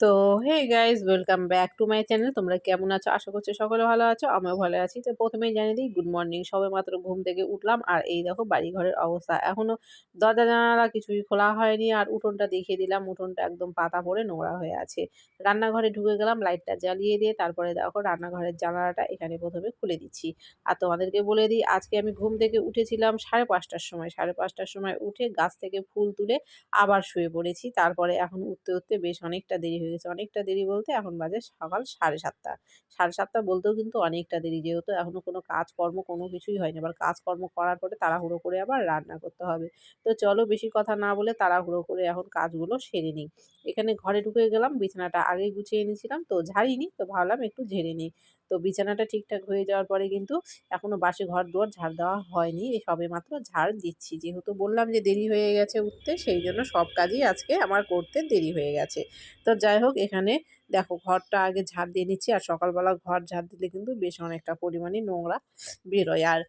তো hey guys welcome back to my channel তোমরা কেমন আছো? আশা করছি সকলে ভালো আছো, আমিও ভালো আছি। তো প্রথমেই জানিয়ে দিই গুড মর্নিং সবে মাত্র ঘুম থেকে উঠলাম, আর এই দেখো বাড়ি ঘরের অবস্থা। এখনও দরজা জানালা কিছুই খোলা হয়নি, আর উঠোনটা দেখিয়ে দিলাম, উঠোনটা একদম পাতা পড়ে নোংরা হয়ে আছে। রান্নাঘরে ঢুকে গেলাম লাইটটা জ্বালিয়ে দিয়ে, তারপরে দেখো রান্নাঘরের জানালাটা এখানে প্রথমে খুলে দিচ্ছি। আর তোমাদেরকে বলে দিই, আজকে আমি ঘুম থেকে উঠেছিলাম সাড়ে পাঁচটার সময়। সাড়ে পাঁচটার সময় উঠে গাছ থেকে ফুল তুলে আবার শুয়ে পড়েছি। তারপরে এখন উঠতে উঠতে বেশ অনেকটা দেরি হয়ে গেছে। অনেকটা দেরি বলতে এখন বাজে সকাল সাড়ে সাতটা। সাড়ে সাতটা বলতেও কিন্তু অনেকটা দেরি। যেহেতু এখনও কোনো কাজকর্ম কোনো কিছুই হয়নি। আবার কাজকর্ম করার পরে তাড়াহুড়ো করে আবার রান্না করতে হবে। তো চলো বেশি কথা না বলে তাড়াহুড়ো করে এখন কাজগুলো সেরে নিই। এখানে ঘরে ঢুকে গেলাম, বিছানাটা আগেই গুছিয়ে এনেছিলাম। তো ঝাড়িনি, তো ভাবলাম একটু ঝেড়ে নিই। তো বিছানাটা ঠিকঠাক হয়ে যাওয়ার পরে কিন্তু এখনও বাসে ঘর দুয়ার ঝাড় দেওয়া হয়নি। সবে মাত্র ঝাড় দিচ্ছি। যেহেতু বললাম যে দেরি হয়ে গেছে উঠতে, সেই জন্য সব কাজই আজকে আমার করতে দেরি হয়ে গেছে। তো যাই হোক, এখানে দেখো ঘরটা আগে ঝাড় দিয়ে নিচ্ছি, আর সকালবেলা ঘর ঝাড় দিলে কিন্তু বেশ অনেকটা পরিমাণে নোংরা বেরোয়। আর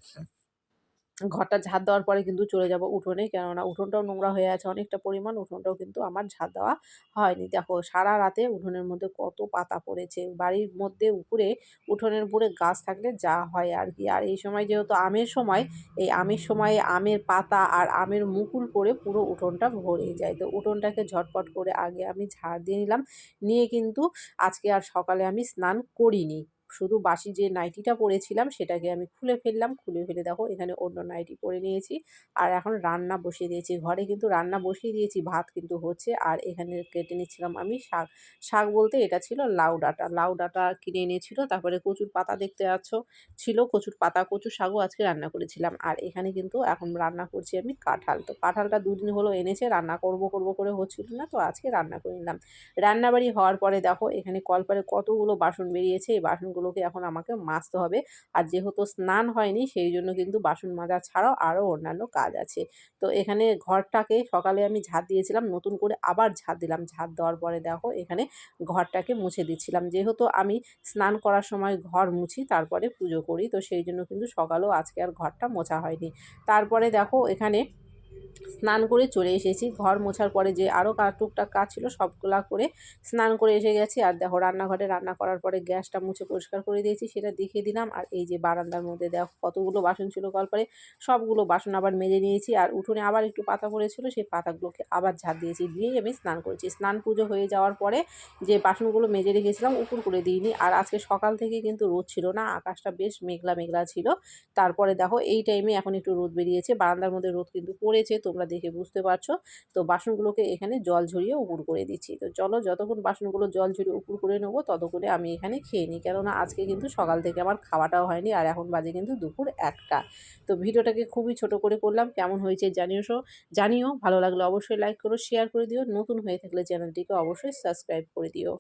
ঘরটা ঝাড় দেওয়ার পরে কিন্তু চলে যাব উঠোনে। কেননা উঠোনটাও নোংরা হয়ে আছে অনেকটা পরিমাণ, উঠোনটাও কিন্তু আমার ঝাড় দেওয়া হয়নি। দেখো, সারা রাতে উঠোনের মধ্যে কত পাতা পড়েছে। বাড়ির মধ্যে উপরে উঠোনের উপরে গাছ থাকলে যা হয় আর কি। আর এই সময় যেহেতু আমের সময়, এই আমের সময়ে আমের পাতা আর আমের মুকুল পরে পুরো উঠোনটা ভরে যায়। তো উঠোনটাকে ঝটপট করে আগে আমি ঝাড় দিয়ে নিলাম। নিয়ে কিন্তু আজকে আর সকালে আমি স্নান করিনি। শুধু বাসি যে নাইটিটা পরেছিলাম সেটাকে আমি খুলে ফেললাম। খুলে ফেলে দেখো এখানে অন্য নাইটি পরে নিয়েছি। আর এখন রান্না বসিয়ে দিয়েছি। ঘরে কিন্তু রান্না বসিয়ে দিয়েছি, ভাত কিন্তু হচ্ছে। আর এখানে কেটে নিচ্ছিলাম আমি শাক। শাক বলতে এটা ছিল লাউ ডাঁটা। লাউ ডাঁটা কিনে এনেছিল, তারপরে কচুর পাতা দেখতে পাচ্ছ ছিল কচুর পাতা, কচুর শাকও আজকে রান্না করেছিলাম। আর এখানে কিন্তু এখন রান্না করছি আমি কাঁঠাল। তো কাঁঠালটা দুদিন হলো এনেছে, রান্না করব করব করে হচ্ছিল না, তো আজকে রান্না করে নিলাম। রান্নাবাড়ি হওয়ার পরে দেখো এখানে কলপারে কতগুলো বাসন বেরিয়েছে, এই বাসন বাসনগুলোকে এখন আমাকে মাজতে হবে। আর যেহেতু স্নান হয়নি, সেই জন্য কিন্তু বাসন মাজা ছাড়াও আরও অন্যান্য কাজ আছে। তো এখানে ঘরটাকে সকালে আমি ঝাঁট দিয়েছিলাম, নতুন করে আবার ঝাঁট দিলাম। ঝাঁট দেওয়ার পরে দেখো, এখানে ঘরটাকে মুছে দিচ্ছিলাম। যেহেতু আমি স্নান করার সময় ঘর মুছি, তারপরে পুজো করি, তো সেই জন্য কিন্তু সকালেও আজকে আর ঘরটা মোছা হয়নি। তারপরে দেখো, এখানে স্নান করে চলে এসেছি। ঘর মোছার পরে যে আরও টুকটাক কাজ ছিল সবগুলা করে স্নান করে এসে গেছি। আর দেখো রান্নাঘরে রান্না করার পরে গ্যাসটা মুছে পরিষ্কার করে দিয়েছি, সেটা দেখিয়ে দিলাম। আর এই যে বারান্দার মধ্যে দেখো কতগুলো বাসন ছিল কলপারে, সবগুলো বাসন আবার মেজে নিয়েছি। আর উঠোনে আবার একটু পাতা পড়েছিল, সেই পাতাগুলোকে আবার ঝাড় দিয়েছি। দিয়েই আমি স্নান করেছি। স্নান পুজো হয়ে যাওয়ার পরে যে বাসনগুলো মেজে রেখেছিলাম, উপর করে দিইনি। আর আজকে সকাল থেকে কিন্তু রোদ ছিল না, আকাশটা বেশ মেঘলা মেঘলা ছিল। তারপরে দেখো এই টাইমে এখন একটু রোদ বেরিয়েছে। বারান্দার মধ্যে রোদ কিন্তু পড়েছে। তোমরা দেখে বুঝতে পারছ। তো বাসনগুলোকে এখানে জল ঝরিয়ে উপর করে দিচ্ছি। তো চলো, যতক্ষণ বাসনগুলো জল ঝরিয়ে উপর করে নেব, ততক্ষণে আমি এখানে খেয়ে নিই। কেননা আজকে কিন্তু সকাল থেকে আমার খাওয়াটাও হয়নি, আর এখন বাজে কিন্তু দুপুর একটা। তো ভিডিওটাকে খুবই ছোট করে করলাম। কেমন হয়েছে জানিও সো জানিও। ভালো লাগলে অবশ্যই লাইক করো শেয়ার করে দিও। নতুন হয়ে থাকলে চ্যানেলটিকে অবশ্যই সাবস্ক্রাইব করে দিও।